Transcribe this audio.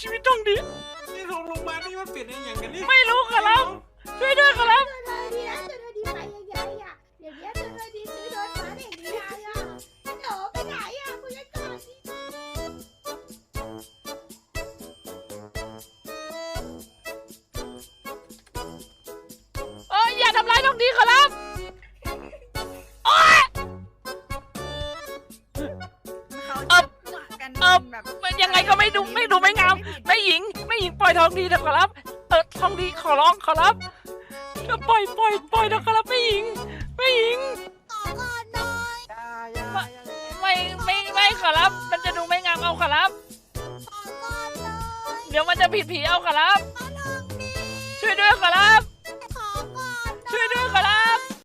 ชีวิตต้องดี นี่ลงพยาานี่มันเปลี่ยนได้อย่างกันนี่ไม่รู้ขอรับ ช่วยด้วยขอรับไปยังไงอะเดี๋ยยเธอนี้ก็รอ่อคย่าทำร้ายน้องดีขอรับอยเางไงก็ไม่ดูไม่ดูไม่ หญิงไม่หญิงปล่อยทองดีนะขอรับ เออทองดีขอร้องขอรับจะปล่อยปล่อยปล่อยนะขอรับไม่หญิงไม่หญิงต่อก่อนหน่อยไม่ไม่ไม่ขอรับ มันจะดูไม่งามเอาขอรับต่อก่อนหน่อยเดี๋ยวมันจะผิดผีเอาขอรับ